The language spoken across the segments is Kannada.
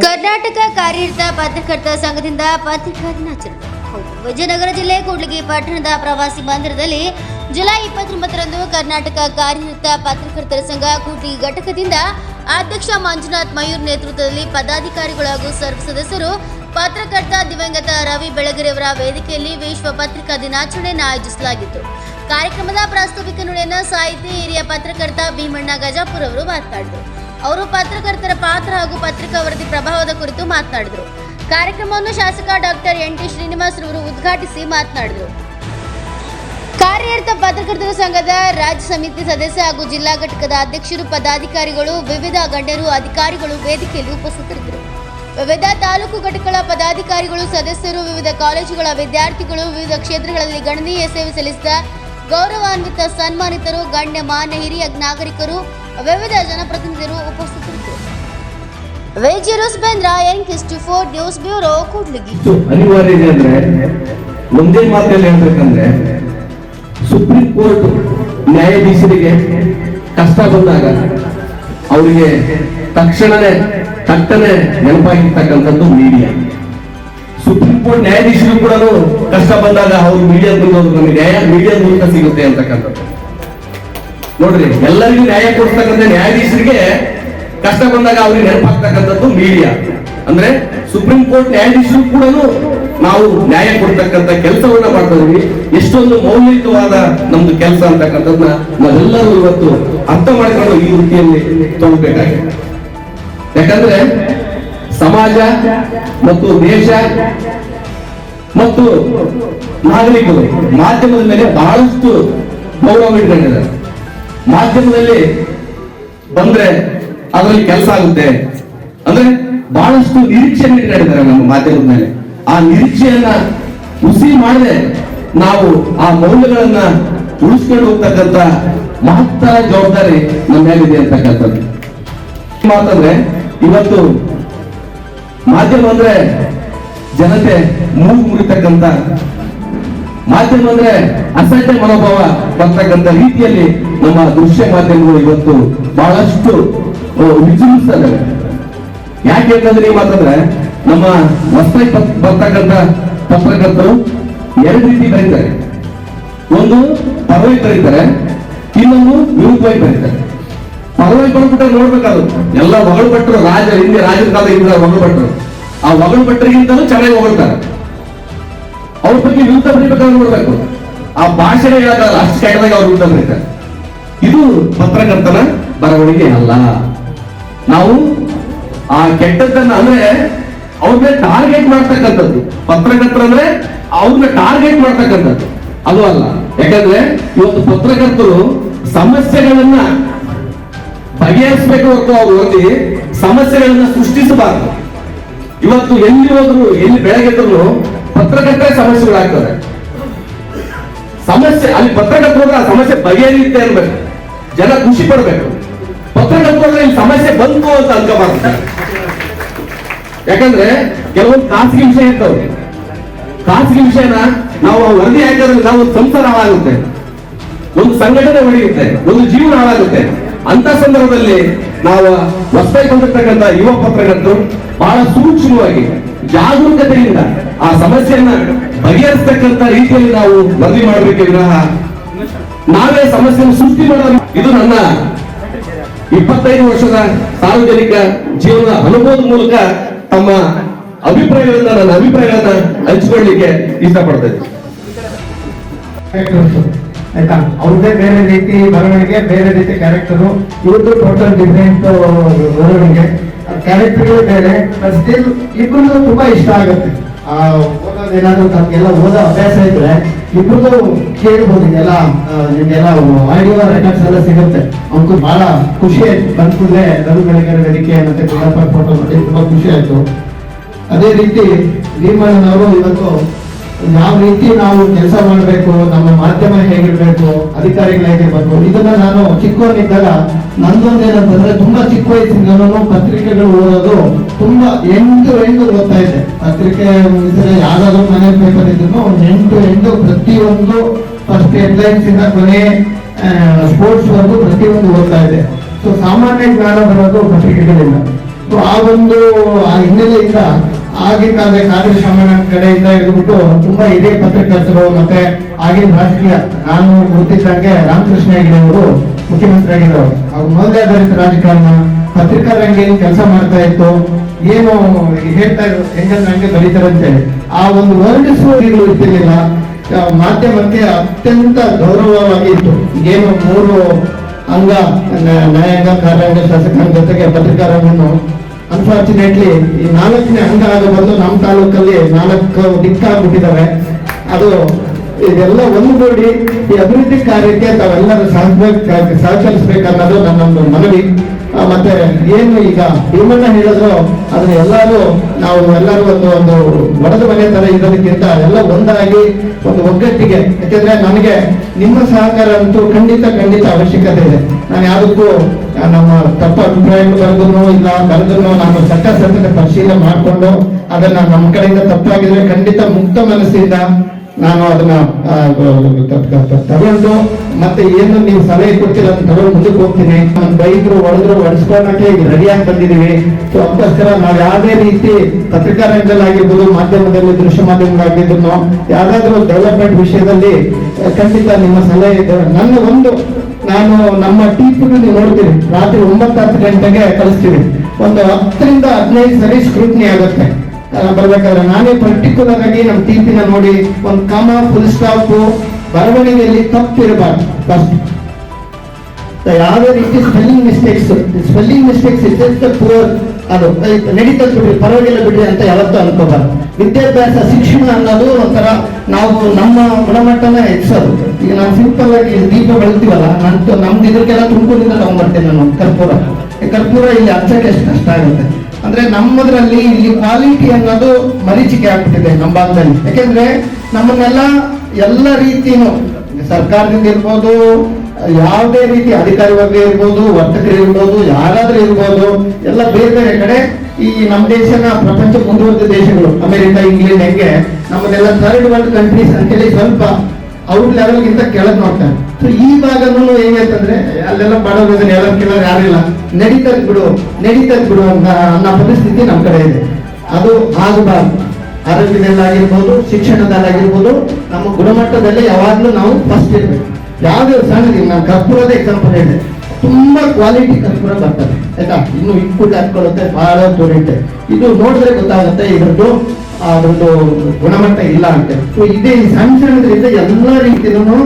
ಕರ್ನಾಟಕ ಕಾರ್ಯರತ ಪತ್ರಕರ್ತ ಸಂಘದಿಂದ ಪತ್ರಿಕಾ ದಿನಾಚರಣೆ. ವಿಜಯನಗರ ಜಿಲ್ಲೆ ಕೂಡ್ಲಿಗಿ ಪಟ್ಟಣದ ಪ್ರವಾಸಿ ಮಂದಿರದಲ್ಲಿ ಜುಲೈ ಇಪ್ಪತ್ತೊಂಬತ್ತರಂದು ಕರ್ನಾಟಕ ಕಾರ್ಯನಿರತ ಪತ್ರಕರ್ತರ ಸಂಘ ಕೂಡ್ಲಿಗಿ ಘಟಕದಿಂದ ಅಧ್ಯಕ್ಷ ಮಂಜುನಾಥ್ ಮಯೂರ್ ನೇತೃತ್ವದಲ್ಲಿ ಪದಾಧಿಕಾರಿಗಳು ಹಾಗೂ ಸರ್ವ ಸದಸ್ಯರು ಪತ್ರಕರ್ತ ದಿವಂಗತ ರವಿ ಬೆಳಗೆರೆಯವರ ವೇದಿಕೆಯಲ್ಲಿ ವಿಶ್ವ ಪತ್ರಿಕಾ ದಿನಾಚರಣೆಯನ್ನು ಆಯೋಜಿಸಲಾಗಿತ್ತು ಕಾರ್ಯಕ್ರಮದ ಪ್ರಾಸ್ತಾವಿಕ ನುಡಿಯನ್ನು ಸಾಹಿತಿ ಹಿರಿಯ ಪತ್ರಕರ್ತ ಭೀಮಣ್ಣ ಗಜಾಪುರ್ ಅವರು ಮಾತನಾಡಿದರು ಅವರು ಪತ್ರಕರ್ತರ ಪಾತ್ರ ಹಾಗೂ ಪತ್ರಿಕಾ ವರದಿ ಪ್ರಭಾವದ ಕುರಿತು ಮಾತನಾಡಿದರು. ಕಾರ್ಯಕ್ರಮವನ್ನು ಶಾಸಕ ಡಾಕ್ಟರ್ ಎನ್ ಟಿ ಶ್ರೀನಿವಾಸ್ ರವರು ಉದ್ಘಾಟಿಸಿ ಮಾತನಾಡಿದರು. ಕಾರ್ಯನಿರತ ಪತ್ರಕರ್ತರ ಸಂಘದ ರಾಜ್ಯ ಸಮಿತಿ ಸದಸ್ಯ ಹಾಗೂ ಜಿಲ್ಲಾ ಘಟಕದ ಅಧ್ಯಕ್ಷರು, ಪದಾಧಿಕಾರಿಗಳು, ವಿವಿಧ ಗಣ್ಯರು, ಅಧಿಕಾರಿಗಳು ವೇದಿಕೆಯಲ್ಲಿ ಉಪಸ್ಥಿತರಿದ್ದರು. ವಿವಿಧ ತಾಲೂಕು ಘಟಕಗಳ ಪದಾಧಿಕಾರಿಗಳು, ಸದಸ್ಯರು, ವಿವಿಧ ಕಾಲೇಜುಗಳ ವಿದ್ಯಾರ್ಥಿಗಳು, ವಿವಿಧ ಕ್ಷೇತ್ರಗಳಲ್ಲಿ ಗಣನೀಯ ಸೇವೆ ಸಲ್ಲಿಸಿದ ಗೌರವಾನ್ವಿತ ಸನ್ಮಾನಿತರು ಗಣ್ಯ ಮಾನ್ಯ ಹಿರಿಯ ನಾಗರಿಕರು ವಿವಿಧ ಜನಪ್ರತಿನಿಧಿಗಳು ಉಪಸ್ಥಿತರಿದ್ದರು. ವೈದ್ಯರು ಸ್ಪೇಂದ್ರ ಎನ್ ಕಿಸ್ಟಿ ಫೋರ್ ನ್ಯೂಸ್ ಬ್ಯೂರೋ ಕೂಡ್ಲಿಗಿ. ಅನಿವಾರ್ಯ ಇದೆ ಅಂದ್ರೆ ಒಂದೇ ಮಾತಲ್ಲಿ ಹೇಳ್ಬೇಕಂದ್ರೆ ಸುಪ್ರೀಂ ಕೋರ್ಟ್ ನ್ಯಾಯಾಧೀಶರಿಗೆ ಕಷ್ಟ ಬಂದಾಗ ಅವರಿಗೆ ತಕ್ಷಣನೇ ತಟ್ಟನೆ ನೆನಪಾಗಿರ್ತಕ್ಕಂಥದ್ದು ಮೀಡಿಯಾ ಸುಪ್ರೀಂ ಕೋರ್ಟ್ ನ್ಯಾಯಾಧೀಶರು ಕೂಡ ಕಷ್ಟ ಬಂದಾಗ ಅವ್ರು ಮೀಡಿಯಾ ಬಂದವರು ನಮಗೆ ನ್ಯಾಯ ಮೀಡಿಯಾ ಮೂಲಕ ಸಿಗುತ್ತೆ ಅಂತಕ್ಕಂಥದ್ದು. ನೋಡ್ರಿ, ಎಲ್ಲರಿಗೂ ನ್ಯಾಯ ಕೊಡ್ತಕ್ಕಂಥ ನ್ಯಾಯಾಧೀಶರಿಗೆ ಕಷ್ಟ ಬಂದಾಗ ಅವ್ರಿಗೆ ನೆನಪಾಗ್ತಕ್ಕಂಥದ್ದು ಮೀಡಿಯಾ ಅಂದ್ರೆ ಸುಪ್ರೀಂ ಕೋರ್ಟ್ ನ್ಯಾಯಾಧೀಶರು ಕೂಡ ನಾವು ನ್ಯಾಯ ಕೊಡ್ತಕ್ಕಂಥ ಕೆಲಸವನ್ನ ಮಾಡ್ತಾ ಇದ್ವಿ ಎಷ್ಟೊಂದು ಮೌಲ್ಯಯುತವಾದ ನಮ್ದು ಕೆಲಸ ಅಂತಕ್ಕಂಥದ್ದನ್ನ ನಾವೆಲ್ಲರೂ ಇವತ್ತು ಅರ್ಥ ಮಾಡಿಕೊಂಡು ಈ ವೃತ್ತಿಯಲ್ಲಿ ತಗೋಬೇಕಾಗಿದೆ ಯಾಕಂದ್ರೆ ಸಮಾಜ ಮತ್ತು ದೇಶ ಮತ್ತು ನಾಗರಿಕರು ಮಾಧ್ಯಮದ ಮೇಲೆ ಬಹಳಷ್ಟು ಗೌರವ ಇಟ್ಕೊಂಡಿದ್ದಾರೆ. ಮಾಧ್ಯಮದಲ್ಲಿ ಬಂದ್ರೆ ಅದರಲ್ಲಿ ಕೆಲಸ ಆಗುತ್ತೆ. ಅಂದ್ರೆ ಬಹಳಷ್ಟು ನಿರೀಕ್ಷೆಯನ್ನು ಇಟ್ಕೊಂಡಿದ್ದಾರೆ ನಮ್ಮ ಮಾಧ್ಯಮದ ಮೇಲೆ. ಆ ನಿರೀಕ್ಷೆಯನ್ನ ಹುಸಿ ಮಾಡದೆ ನಾವು ಆ ಮೌಲ್ಯಗಳನ್ನ ಉಳಿಸ್ಕೊಂಡು ಹೋಗ್ತಕ್ಕಂತ ಮಹತ್ತರ ಜವಾಬ್ದಾರಿ ನಮ್ಮ ಮೇಲಿದೆ ಅಂತಕ್ಕಂಥದ್ದು ಮಾತಂದ್ರೆ ಇವತ್ತು ಮಾಧ್ಯಮ ಅಂದ್ರೆ ಜನತೆ ಮೂಗು ಮುರಿತಕ್ಕಂಥ ಮಾಧ್ಯಮ ಅಂದ್ರೆ ಅಸಡ್ಡೆ ಮನೋಭಾವ ಬರ್ತಕ್ಕಂಥ ರೀತಿಯಲ್ಲಿ ನಮ್ಮ ದೃಶ್ಯ ಮಾಧ್ಯಮಗಳು ಇವತ್ತು ಬಹಳಷ್ಟು ವಿಜೃಂಭಿಸ್ತಾ ಯಾಕೆ ಅಂತಂದ್ರೆ ಈ ಮಾತಂದ್ರೆ ನಮ್ಮ ಹೊಸದಾಗಿ ಬರ್ತಕ್ಕಂಥ ಪತ್ರಕರ್ತರು ಎರಡು ರೀತಿ ಬರೀತಾರೆ. ಒಂದು, ಪರವಾಗಿ ಬರೀತಾರೆ, ಇನ್ನೊಂದು ವಿರುದ್ಧವಾಗಿ ಬರೀತಾರೆ. ಪರವಾಗಿ ಬಂದ್ಬಿಟ್ಟು ನೋಡ್ಬೇಕಾದ್ರು, ಎಲ್ಲ ಹೊಗಳು ಭಟ್ರು ರಾಜ, ಹಿಂದೆ ರಾಜರ ಕಾಲ ಹಿಂದೆ ಹೊಗಳು ಭಟ್ರು ಆ ಹೊಗಳು ಭಟ್ರಿಗಿಂತಲೂ ಚೆನ್ನಾಗಿ ಹೊಗಳ್ತಾರೆ. ಅವ್ರ ಬಗ್ಗೆ ವಿರುದ್ಧ ಬರೀಬೇಕಾದ್ರೆ ನೋಡ್ಬೇಕು. ಆ ಭಾಷೆನೇ ಹೇಳಕ್ಕಾಗಲ್ಲ ಅಷ್ಟು ಕೆಟ್ಟದಾಗ ಅವ್ರ ವಿರುದ್ಧ ಬರೀತಾರೆ. ಇದು ಪತ್ರಕರ್ತನ ಬರವಣಿಗೆ ಅಲ್ಲ. ನಾವು ಆ ಕೆಟ್ಟದ್ದನ್ನ ಅಂದ್ರೆ ಅವ್ರನ್ನ ಟಾರ್ಗೆಟ್ ಮಾಡ್ತಕ್ಕಂಥದ್ದು. ಪತ್ರಕರ್ತರು ಅಂದ್ರೆ ಅವ್ರನ್ನ ಟಾರ್ಗೆಟ್ ಮಾಡ್ತಕ್ಕಂಥದ್ದು. ಅದು ಅಲ್ಲ. ಯಾಕಂದ್ರೆ ಇವತ್ತು ಪತ್ರಕರ್ತರು ಸಮಸ್ಯೆಗಳನ್ನ ಬಗೆಹರಿಸಬೇಕು ಅಂತ ಅವ್ರು ಓದಿ ಸಮಸ್ಯೆಗಳನ್ನ ಸೃಷ್ಟಿಸಬಾರದು. ಇವತ್ತು ಎಲ್ಲಿ ಹೋದ್ರು, ಎಲ್ಲಿ ಬೆಳಗ್ಗೆದ್ರು ಪತ್ರಕರ್ತರೆ ಸಮಸ್ಯೆಗಳಾಗ್ತವೆ ಸಮಸ್ಯೆ, ಅಲ್ಲಿ ಪತ್ರಕರ್ತರು ಆ ಸಮಸ್ಯೆ ಬಗೆಹರಿಯುತ್ತೆ ಅನ್ಬೇಕು. ಜನ ಖುಷಿ ಪಡ್ಬೇಕು. ಪತ್ರಕರ್ತರು ಇಲ್ಲಿ ಸಮಸ್ಯೆ ಬಂತು ಅಂತ ಅನ್ಕೋಬಾರ್ದು ಯಾಕಂದ್ರೆ ಕೆಲವೊಂದು ಖಾಸಗಿ ವಿಷಯ ಇರ್ತವೆ. ಖಾಸಗಿ ವಿಷಯನ ನಾವು ವರದಿ ಹಾಕಿದ್ರೆ ನಾವು ಒಂದು ಸಂಸಾರ ಹಾಳಾಗುತ್ತೆ. ಒಂದು ಸಂಘಟನೆ ಹೊಡೆಯುತ್ತೆ ಒಂದು ಜೀವನ ಹಾಳಾಗುತ್ತೆ. ಅಂತ ಸಂದರ್ಭದಲ್ಲಿ ನಾವು ಹೊಸದಾಗಿ ಬಂದಿರ್ತಕ್ಕಂಥ ಯುವ ಪತ್ರಕರ್ತರು ಬಹಳ ಸೂಕ್ಷ್ಮವಾಗಿ ಜಾಗರೂಕತೆಯಿಂದ ಆ ಸಮಸ್ಯೆಯನ್ನ ಬಗೆಹರಿಸ್ತಕ್ಕಂಥ ರೀತಿಯಲ್ಲಿ ನಾವು ವರದಿ ಮಾಡಬೇಕೆ ವಿನಃ ನಾವೇ ಸಮಸ್ಯೆಯನ್ನು ಸೃಷ್ಟಿ ಮಾಡೋದು ಇದು ನನ್ನ ಇಪ್ಪತ್ತೈದು ವರ್ಷದ ಸಾರ್ವಜನಿಕ ಜೀವನ ಅನುಭವದ ಮೂಲಕ ತಮ್ಮ ಅಭಿಪ್ರಾಯಗಳನ್ನ, ನನ್ನ ಅಭಿಪ್ರಾಯಗಳನ್ನ ಹಂಚಿಕೊಳ್ಳಲಿಕ್ಕೆ ಇಷ್ಟಪಡ್ತೇನೆ. ಆಯ್ತಾ? ಅವ್ರದ್ದೇ ಬೇರೆ ರೀತಿ ಬರವಣಿಗೆ, ಬೇರೆ ರೀತಿ ಕ್ಯಾರೆಕ್ಟರು ಇವ್ರದ್ದು ಟೋಟಲ್ ಡಿಫ್ರೆಂಟ್ ಬರವಣಿಗೆ. ಕ್ಯಾರೆಕ್ಟರ್ಗಳು ಬೇರೆ ಸ್ಟಿಲ್ ಇಬ್ಬರು ತುಂಬಾ ಇಷ್ಟ ಆಗುತ್ತೆ. ಆ ಓದೋದೇನಾದ್ರೂ ತಮಗೆಲ್ಲ ಓದೋ ಅಭ್ಯಾಸ ಇದ್ರೆ ಇಬ್ಬರು ಕೇಳ್ಬೋದು ಇದೆಲ್ಲ ನಿಮಗೆಲ್ಲ ಆಡಿಯೋ ರೆಕಾರ್ಡ್ಸ್ ಎಲ್ಲ ಸಿಗುತ್ತೆ. ಅವ್ರಿಗೂ ಬಹಳ ಖುಷಿ ಆಯ್ತು. ಬಂದ ಕೂಡಲೇ ರವಿ ಬೆಳಗೆರೆ ವೇದಿಕೆ ಮತ್ತೆ ಗುಂಡಪ್ಪ ಫೋಟೋ ನೋಡಿ ತುಂಬಾ ಖುಷಿ ಆಯ್ತು. ಅದೇ ರೀತಿ ಭೀಮಣ್ಣನವರು ಇವತ್ತು ಯಾವ ರೀತಿ ನಾವು ಕೆಲಸ ಮಾಡಬೇಕು ನಮ್ಮ ಮಾಧ್ಯಮ ಹೇಗಿರ್ಬೇಕು, ಅಧಿಕಾರಿಗಳು ಹೇಗಿರ್ಬೇಕು, ಇದನ್ನ ನಾನು ಚಿಕ್ಕವನಿದ್ದಾಗ ನಂದೊಂದೇನಂತಂದ್ರೆ ತುಂಬಾ ಚಿಕ್ಕ ವಯಸ್ಸಿಂದನೂ ಪತ್ರಿಕೆಗಳು ಓದೋದು ತುಂಬಾ ಎಂಟು ಎಂಟು ಓದ್ತಾ ಇದೆ ಪತ್ರಿಕೆ ಯಾವ್ದಾದ್ರು ಮನೆ ಪೇಪರ್ ಇದ್ರು ಒಂದು ಎಂಟು ಎಂಟು ಪ್ರತಿಯೊಂದು ಫಸ್ಟ್ ಹೆಡ್ಲೈನ್ಸ್ ಇಂದ ಕೊನೆ ಸ್ಪೋರ್ಟ್ಸ್ ವರೆಗೂ ಪ್ರತಿಯೊಂದು ಓದ್ತಾ ಇದೆ ಸೊ ಸಾಮಾನ್ಯ ಜ್ಞಾನ ಬರೋದು ಪತ್ರಿಕೆಗಳಿಂದ. ಸೊ ಆ ಒಂದು, ಆ ಹಿನ್ನೆಲೆಯಿಂದ ಆಗಿನ ಕಾಲದ ಶಾಮಣ್ಣ ಕಡೆಯಿಂದ ಇದ್ಬಿಟ್ಟು ತುಂಬಾ ಇದೇ ಪತ್ರಕರ್ತರು ಮತ್ತೆ ಆಗಿನ ರಾಜಕೀಯ. ನಾನು ಗುರುತಿದ್ದಂಗೆ ರಾಮಕೃಷ್ಣ ಹೆಗಡೆ ಅವರು ಮುಖ್ಯಮಂತ್ರಿ ಆಗಿದ್ರು ಅವ್ರು ಮೌಲ್ಯಾಧಾರಿತ ರಾಜಕಾರಣ ಪತ್ರಿಕಾ ರಂಗ ಕೆಲಸ ಮಾಡ್ತಾ ಇತ್ತು. ಏನು ಹೇಳ್ತಾ ಇದ್ರು ಹೆಂಗಂದ್ರೆ ನಂಗೆ ಬರೀತಾರಂತೆ ಆ ಒಂದು ವರ್ಣಿಸುವರಿಗಳು ಇರ್ತಿರ್ಲಿಲ್ಲ. ಮಾಧ್ಯಮಕ್ಕೆ ಅತ್ಯಂತ ಗೌರವವಾಗಿ ಇತ್ತು. ಏನು ಮೂರು ಅಂಗ ನ್ಯಾಯಾಂಗ ಕಾರ್ಯಾಂಗ, ಶಾಸಕಾಂಗ ಜೊತೆಗೆ ಪತ್ರಿಕಾರಂಗವನ್ನು ಅನ್ಫಾರ್ಚುನೇಟ್ಲಿ ಈ ನಾಲ್ಕನೇ ಅಂಗ ಆಗ ಬಂದು ನಮ್ಮ ತಾಲೂಕಲ್ಲಿ ನಾಲ್ಕು ದಿಕ್ಕಾಗ್ಬಿಟ್ಟಿದ್ದಾವೆ ಅದು ಇದೆಲ್ಲ ಒಂದುಗೂಡಿ ಈ ಅಭಿವೃದ್ಧಿ ಕಾರ್ಯಕ್ಕೆ ತಾವೆಲ್ಲರೂ ಸಹಕರಿಸಬೇಕು ಸಹಕರಿಸಬೇಕನ್ನೋದು ನನ್ನೊಂದು ಮನವಿ. ಮತ್ತೆ ಏನು ಈಗ ಭೀಮಣ್ಣ ಹೇಳಿದ್ರು, ಅದನ್ನ ಎಲ್ಲರೂ ನಾವು ಎಲ್ಲರೂ ಒಂದು ಒಂದು ಒಡೆದ ಮನೆ ತರ ಇರೋದಕ್ಕಿಂತ ಎಲ್ಲ ಒಂದಾಗಿ ಒಂದು ಒಗ್ಗಟ್ಟಿಗೆ. ಯಾಕೆಂದ್ರೆ ನನಗೆ ನಿಮ್ಮ ಸಹಕಾರ ಅಂತೂ ಖಂಡಿತ ಖಂಡಿತ ಅವಶ್ಯಕತೆ ಇದೆ. ನಾನು ಯಾವುದಕ್ಕೂ ನಮ್ಮ ತಪ್ಪ ಅಭಿಪ್ರಾಯಗಳು ಬರೆದ್ರು, ಇಲ್ಲ ಬರೆದ್ರು, ನಾನು ಸತ್ಯಾಸತ್ಯತೆ ಪರಿಶೀಲನೆ ಮಾಡಿಕೊಂಡು ಅದನ್ನ ನಮ್ಮ ಕಡೆಯಿಂದ ತಪ್ಪಾಗಿದ್ರೆ ಖಂಡಿತ ಮುಕ್ತ ಮನಸ್ಸಿಂದ ನಾನು ಅದನ್ನ ತಗೊಂಡು ಮತ್ತೆ ಏನು ನೀವು ಸಲಹೆ ಕೊಡ್ತೀರ ಅದನ್ನ ತಗೊಂಡು ಮುಂದಕ್ಕೆ ಹೋಗ್ತೀನಿ. ನಾನು ಬೈದ್ರು ಹೊಡೆದ್ರು ಒಡಿಸ್ಕೊಳಕ್ಕೆ ಈಗ ರೆಡಿಯಾಗಿ ಬಂದಿದ್ದೀವಿ. ಸೊ ಅದಕ್ಕೋಸ್ಕರ ನಾವು ಯಾವುದೇ ರೀತಿ ಪತ್ರಿಕಾ ರಂಗದಲ್ಲಾಗಿರ್ಬೋದು ಮಾಧ್ಯಮದಲ್ಲಿ, ದೃಶ್ಯ ಮಾಧ್ಯಮಗಳಾಗಿದ್ರು ಯಾವುದಾದ್ರೂ ಡೆವಲಪ್ಮೆಂಟ್ ವಿಷಯದಲ್ಲಿ ಖಂಡಿತ ನಿಮ್ಮ ಸಲಹೆ ನನ್ನ ಒಂದು ನಾನು ನಮ್ಮ ಟೀಪನ್ನು ನೀವು ನೋಡ್ತೀವಿ ರಾತ್ರಿ ಒಂಬತ್ತು ಹತ್ತು ಗಂಟೆಗೆ ಕಳಿಸ್ತೀವಿ ಒಂದು ಹತ್ತರಿಂದ ಹದಿನೈದು ಸರಿ ಸ್ಕ್ರೂಟ್ನಿ ಆಗುತ್ತೆ. ಬರ್ಬೇಕಾದ್ರೆ ನಾನೇ ಪರ್ಟಿಕ್ಯುಲರ್ ಆಗಿ ನಮ್ಮ ಟೀಪಿನ ನೋಡಿ ಒಂದು ಕಮ ಫುಲ್ ಸ್ಟಾಪ್ ಬರವಣಿಗೆಯಲ್ಲಿ ತಪ್ಪಿರಬಾರ್ದು. ಫಸ್ಟ್ ಯಾವುದೇ ರೀತಿ ಸ್ಪೆಲ್ಲಿಂಗ್ ಮಿಸ್ಟೇಕ್ಸ್ ಸ್ಪೆಲ್ಲಿಂಗ್ ಮಿಸ್ಟೇಕ್ಸ್ ಇದ್ದ ಪೂರ್ ಅದು ನಡೀತಾ ಬಿಡ್ರಿ, ಪರವಾಗಿಲ್ಲ ಬಿಡ್ರಿ ಅಂತ ಯಾವತ್ತೂ ಅನ್ಕೋಬಾರ್ದು. ವಿದ್ಯಾಭ್ಯಾಸ ಶಿಕ್ಷಣ ಅನ್ನೋದು ಒಂಥರ ನಾವು ನಮ್ಮ ಗುಣಮಟ್ಟನ ಹೆಚ್ಚೋದು ನಾವು ಸಿಂಪಲ್ ಆಗಿ ದೀಪ ಬೆಳ್ತೀವಲ್ಲ, ನಾನು ನಮ್ದು ಇದಕ್ಕೆಲ್ಲ ತುಮಕೂರಿಂದ ತಗೊಂಡ್ಬರ್ತೇನೆ ನಾನು ಕರ್ಪೂರ ಕರ್ಪೂರ ಇಲ್ಲಿ ಹಚ್ಚಕ್ಕೆ ಎಷ್ಟು ಕಷ್ಟ ಆಗುತ್ತೆ. ಅಂದ್ರೆ ನಮ್ಮದ್ರಲ್ಲಿ ಇಲ್ಲಿ ಕ್ವಾಲಿಟಿ ಅನ್ನೋದು ಮರೀಚಿಕೆ ಆಗ್ಬಿಟ್ಟಿದೆ ನಮ್ಮ ಭಾಗದಲ್ಲಿ. ಯಾಕೆಂದ್ರೆ ನಮ್ಮನ್ನೆಲ್ಲ ಎಲ್ಲ ರೀತಿನೂ, ಸರ್ಕಾರದಿಂದ ಇರ್ಬೋದು, ಯಾವುದೇ ರೀತಿ ಅಧಿಕಾರಿ ವರ್ಗ ಇರ್ಬೋದು, ವರ್ತಕರು ಇರ್ಬೋದು, ಯಾರಾದ್ರೂ ಇರ್ಬೋದು, ಎಲ್ಲ ಬೇರೆ ಬೇರೆ ಕಡೆ ಈ ನಮ್ಮ ದೇಶನ ಪ್ರಪಂಚ ಮುಂದುವರೆದ ದೇಶಗಳು, ಅಮೆರಿಕ, ಇಂಗ್ಲೆಂಡ್ ಹೆಂಗೆ ನಮ್ಮನ್ನೆಲ್ಲ ಥರ್ಡ್ ವರ್ಲ್ಡ್ ಕಂಟ್ರೀಸ್ ಅಂತೇಳಿ ಸ್ವಲ್ಪ ಔಟ್ ಲೆವೆಲ್ಗಿಂತ ಕೆಳಗೆ ನೋಡ್ತಾರೆ ಸೊ ಈ ಭಾಗನೂ ಹೆಂಗೆ ಅಂತಂದ್ರೆ ಅಲ್ಲೆಲ್ಲ ಬಡವರು ಎಲ್ಲರ ಎಲ್ಲ ಕೆಲವರು ಯಾರಿಲ್ಲ ನಡೀತದ್ ಬಿಡು ನಡೀತದ್ ಬಿಡು ಅಂತ ಅನ್ನೋ ಪರಿಸ್ಥಿತಿ ನಮ್ಮ ಕಡೆ ಇದೆ. ಅದು ಆಗಬಾರ್ದು. ಆರೋಗ್ಯದಲ್ಲಾಗಿರ್ಬೋದು, ಶಿಕ್ಷಣದಲ್ಲಾಗಿರ್ಬೋದು, ನಮ್ಮ ಗುಣಮಟ್ಟದಲ್ಲಿ ಯಾವಾಗಲೂ ನಾವು ಫಸ್ಟ್ ಇರ್ಬೇಕು. ಯಾವುದೇ ಸಣ್ಣ ನಾನು ಕರ್ಪೂರದ ಎಕ್ಸಾಂಪಲ್ ಹೇಳಿದೆ. ತುಂಬಾ ಕ್ವಾಲಿಟಿ ಕರ್ಪೂರ ಬರ್ತದೆ. ಆಯ್ತಾ? ಇನ್ನು ಇಕ್ಕುಟ್ಟು ಹಾಕೊಳ್ಳುತ್ತೆ ಬಹಳ ದೊರೆಯುತ್ತೆ ಇದು ನೋಡಿದ್ರೆ ಗೊತ್ತಾಗುತ್ತೆ, ಇದ್ರದ್ದು ಅದ್ರದ್ದು ಗುಣಮಟ್ಟ ಇಲ್ಲ ಅಂತ. ಸೊ ಇದೇ ಈ ಎಲ್ಲ ರೀತಿಯೂ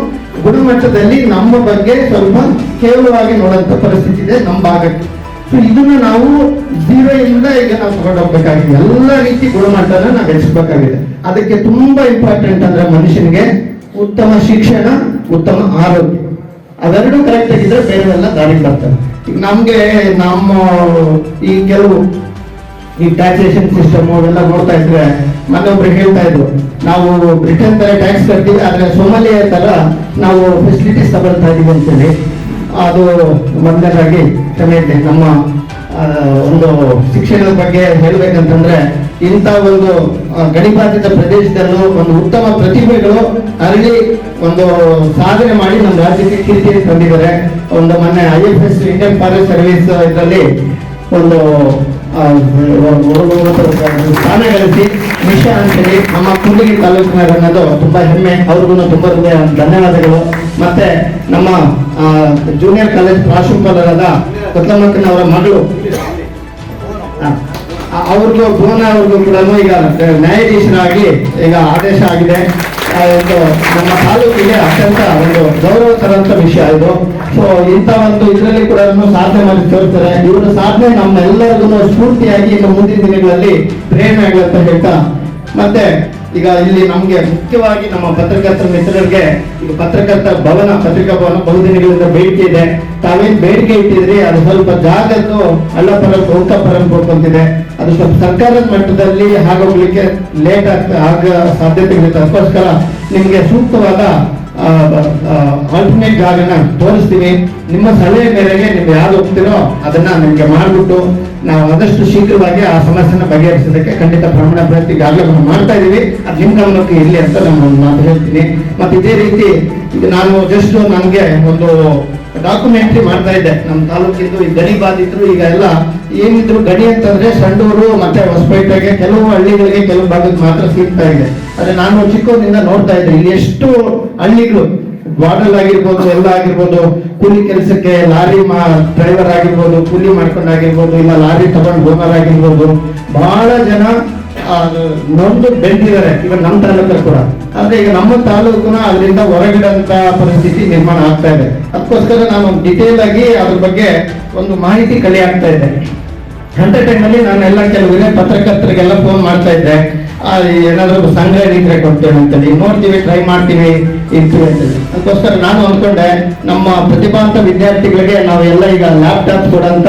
ಗುಣಮಟ್ಟದಲ್ಲಿ ನಮ್ಮ ಬಗ್ಗೆ ಸ್ವಲ್ಪ ಕೇವಲವಾಗಿ ನೋಡುವಂತ ಪರಿಸ್ಥಿತಿ ಇದೆ, ನಮ್ಮ ಭಾಗಕ್ಕೆ. ಸೊ ಇದನ್ನ ನಾವು ಜೀರೋ ಈಗ ನಾವು ತಗೊಂಡು ಹೋಗ್ಬೇಕಾಗಿದೆ. ಎಲ್ಲ ರೀತಿ ಗುಣಮಟ್ಟನ ನಾವು ಹೆಚ್ಚಬೇಕಾಗಿದೆ ಅದಕ್ಕೆ ತುಂಬಾ ಇಂಪಾರ್ಟೆಂಟ್ ಅಂದ್ರೆ ಮನುಷ್ಯನಿಗೆ ಉತ್ತಮ ಶಿಕ್ಷಣ, ಉತ್ತಮ ಆರೋಗ್ಯ. ಅವೆರಡೂ ಕರೆಕ್ಟ್ ಆಗಿದ್ರೆ ಬೇರೆಲ್ಲ ದಾರಿ ಬರ್ತವೆ. ಈಗ ನಮ್ಗೆ ನಮ್ಮ ಈ ಕೆಲವು ಈ ಟ್ಯಾಕ್ಸೇಷನ್ ಸಿಸ್ಟಮ್ ಅವೆಲ್ಲ ನೋಡ್ತಾ ಇದ್ರೆ ಮೊನ್ನೆ ಒಬ್ರು ಹೇಳ್ತಾ ಇದ್ರು, ನಾವು ಬ್ರಿಟನ್ ತರ ಟ್ಯಾಕ್ಸ್ ಕಟ್ತೀವಿ, ಆದ್ರೆ ಸೋಮಾಲಿಯಾ ತರ ನಾವು ಫೆಸಿಲಿಟೀಸ್ ತಗೊಳ್ತಾ ಇದೀವಿ ಅಂತೇಳಿ. ಅದು ಮೊದಲನೇದಾಗಿ ಕ್ಷಮೆ ಇದೆ ನಮ್ಮ ಒಂದು ಶಿಕ್ಷಣದ ಬಗ್ಗೆ ಹೇಳ್ಬೇಕಂತಂದ್ರೆ, ಇಂಥ ಒಂದು ಗಡಿಬಾಧಿತ ಪ್ರದೇಶದಲ್ಲೂ ಒಂದು ಉತ್ತಮ ಪ್ರತಿಭೆಗಳು ಅರಳಿ ಒಂದು ಸಾಧನೆ ಮಾಡಿ ನಮ್ಮ ರಾಜ್ಯಕ್ಕೆ ಕೀರ್ತಿ ತಂದಿದ್ದಾರೆ. ಒಂದು ಮೊನ್ನೆ I F S Indian forest service ಇದರಲ್ಲಿ ಒಂದು ಆ, ಸ್ಥಾನ ಗಳಿಸಿ ಮಿಷಾ ಅಂತೇಳಿ ನಮ್ಮ ಕುಂದಗಿ ತಾಲೂಕಿನಾಗ ಅನ್ನೋದು ತುಂಬಾ ಹೆಮ್ಮೆ. ಅವ್ರಿಗೂ ತುಂಬಾ ಧನ್ಯವಾದಗಳು. ಮತ್ತೆ ನಮ್ಮ ಜೂನಿಯರ್ ಕಾಲೇಜ್ ಪ್ರಾಂಶುಪಾಲರಾದ ಕೊತ್ತಮಕ್ಕನವರ ಮಗಳು. ಅವ್ರಿಗೂ ಭುವನ ಅವ್ರಿಗೂ ಕೂಡ ಈಗ ನ್ಯಾಯಾಧೀಶರಾಗಿ ಈಗ ಆದೇಶ ಆಗಿದೆ. ನಮ್ಮ ತಾಲೂಕಿಗೆ ಅತ್ಯಂತ ಒಂದು ಗೌರವ ತರಂತ ವಿಷಯ ಇದು. ಸೊ ಇಂಥ ಒಂದು ಇದರಲ್ಲಿ ಕೂಡ ಸಾಧನೆ ಮಾಡಿ ತೋರ್ತಾರೆ ಇವರ ಸಾಧನೆ ನಮ್ಮೆಲ್ಲರಿಗೂ ಸ್ಫೂರ್ತಿಯಾಗಿ ಇನ್ನು ಮುಂದಿನ ದಿನಗಳಲ್ಲಿ ಪ್ರೇರಣೆ ಆಗಲಿ ಅಂತ ಹೇಳ್ತಾ. ಮತ್ತೆ, ಈಗ ಇಲ್ಲಿ ನಮ್ಗೆ ಮುಖ್ಯವಾಗಿ ನಮ್ಮ ಪತ್ರಕರ್ತರ ಮಿತ್ರರಿಗೆ, ಈಗ ಪತ್ರಕರ್ತ ಭವನ, ಪತ್ರಿಕಾ ಭವನ ಬಹುದಿನಗಳಿಂದ ಬೇಡಿಕೆ ಇದೆ. ತಾವೇನ್ ಬೇಡಿಕೆ ಇಟ್ಟಿದ್ರಿ? ಅದು ಸ್ವಲ್ಪ ಜಾಗದ್ದು ಅಲ್ಲ ಪರ ಪರಂಪಂತಿದೆ ಅದು ಸ್ವಲ್ಪ ಸರ್ಕಾರದ ಮಟ್ಟದಲ್ಲಿ ಆಗೋಗ್ಲಿಕ್ಕೆ ಲೇಟ್ ಆಗ್ತಾ ಆಗ ಸಾಧ್ಯತೆಗಳಿದೆ ಅದಕ್ಕೋಸ್ಕರ ನಿಮ್ಗೆ ಸೂಕ್ತವಾದ ಆಲ್ಟರ್ನೇಟ್ ಜಾಗನ ತೋರಿಸ್ತೀನಿ. ನಿಮ್ಮ ಸಲಹೆ ಮೇರೆಗೆ ನಿಮ್ಗೆ ಯಾವ್ದು ಹೋಗ್ತೀರೋ ಅದನ್ನ ನಿಮ್ಗೆ ಮಾಡಿಬಿಟ್ಟು ನಾವು ಆದಷ್ಟು ಶೀಘ್ರವಾಗಿ ಆ ಸಮಸ್ಯೆನ ಬಗೆಹರಿಸೋದಕ್ಕೆ ಖಂಡಿತ ಪ್ರಮಾಣ ಪ್ರಯತ್ನ ಈಗಾಗಲೇ ಮಾಡ್ತಾ ಇದೀವಿ. ಅದು ನಿಮ್ ಗಮನಕ್ಕೆ ಇರಲಿ ಅಂತ ನಾನು ಮಾತು ಹೇಳ್ತೀನಿ. ಮತ್ತೆ ಇದೇ ರೀತಿ ನಾನು ಜಸ್ಟ್ ನನಗೆ ಒಂದು ಡಾಕ್ಯುಮೆಂಟ್ರಿ ಮಾಡ್ತಾ ಇದ್ದೆ. ನಮ್ಮ ತಾಲೂಕಿಂದು ಈ ಗಣಿ ಬಾಧಿತರು ಈಗ ಎಲ್ಲ ಏನಿದ್ರು ಗಣಿ ಅಂತಂದ್ರೆ ಸಂಡೂರು ಮತ್ತೆ ಹೊಸಪೇಟೆಗೆ, ಕೆಲವು ಹಳ್ಳಿಗಳಿಗೆ, ಕೆಲವು ಭಾಗಕ್ಕೆ ಮಾತ್ರ ಸಿಗ್ತಾ ಇದೆ. ಆದ್ರೆ ನಾನು ಚಿಕ್ಕವನಿಂದ ನೋಡ್ತಾ ಇದ್ದೆ. ಇಲ್ಲಿ ಎಷ್ಟು ಹಳ್ಳಿಗಳು ಬಾರ್ಡಲ್ ಆಗಿರ್ಬೋದು, ಎಲ್ಲ ಆಗಿರ್ಬೋದು, ಕೂಲಿ ಕೆಲಸಕ್ಕೆ ಲಾರಿ ಡ್ರೈವರ್ ಆಗಿರ್ಬೋದು, ಕೂಲಿ ಮಾಡ್ಕೊಂಡು ಆಗಿರ್ಬೋದು, ಇಲ್ಲ ಲಾರಿ ತಗೊಂಡು ಹೋಗೋರ್ ಆಗಿರ್ಬೋದು, ಬಹಳ ಜನ ನೊಂದು ಬೆಳೆದಿದ್ದಾರೆ ಇವಾಗ ನಮ್ಮ ತಾಲೂಕಲ್ಲಿ ಕೂಡ. ಆದ್ರೆ ಈಗ ನಮ್ಮ ತಾಲೂಕುನ ಅದರಿಂದ ಹೊರಗಿಡಂತ ಪರಿಸ್ಥಿತಿ ನಿರ್ಮಾಣ ಆಗ್ತಾ ಇದೆ. ಅದಕ್ಕೋಸ್ಕರ ನಾನು ಡಿಟೇಲ್ ಆಗಿ ಅದ್ರ ಬಗ್ಗೆ ಒಂದು ಮಾಹಿತಿ ಕಲೆ ಆಗ್ತಾ ಇದೆ ಅಂತ ಟೈಮಲ್ಲಿ ನಾನೆಲ್ಲ ಕೆಲವರಿಗೆ ಪತ್ರಕರ್ತರಿಗೆಲ್ಲ ಫೋನ್ ಮಾಡ್ತಾ ಇದ್ದೆ. ಏನಾದ್ರು ಸಂಘ ಇದ್ರೆ ಕೊಡ್ತೇವೆ ಅಂತೇಳಿ ನೋಡ್ತೀವಿ ಟ್ರೈ ಮಾಡ್ತೀವಿ ಇರ್ತೀವಿ ಅಂತೇಳಿ ಅದಕ್ಕೋಸ್ಕರ ನಾನು ಅಂದ್ಕೊಂಡೆ, ನಮ್ಮ ಪ್ರತಿಭಾಂತ ವಿದ್ಯಾರ್ಥಿಗಳಿಗೆ ನಾವು ಎಲ್ಲ ಈಗ ಲ್ಯಾಪ್ಟಾಪ್ ಕೊಡಂತ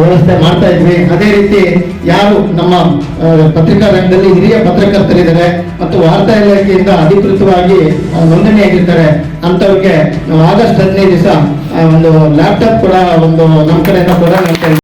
ವ್ಯವಸ್ಥೆ ಮಾಡ್ತಾ ಇದ್ವಿ. ಅದೇ ರೀತಿ ಯಾರು ನಮ್ಮ ಪತ್ರಿಕಾ ರಂಗದಲ್ಲಿ ಹಿರಿಯ ಪತ್ರಕರ್ತರಿದ್ದಾರೆ ಮತ್ತು ವಾರ್ತಾ ಇಲಾಖೆಯಿಂದ ಅಧಿಕೃತವಾಗಿ ನೋಂದಣಿ ನೋಂದಣಿಯಾಗಿರ್ತಾರೆ ಅಂತವ್ರಿಗೆ ನಾವು ಆಗಸ್ಟ್ ಹದಿನೈದು ದಿವಸ ಒಂದು ಲ್ಯಾಪ್ಟಾಪ್ ಕೂಡ, ಒಂದು ನಮ್ಮ ಕಡೆಯಿಂದ ಕೊಡೋಣ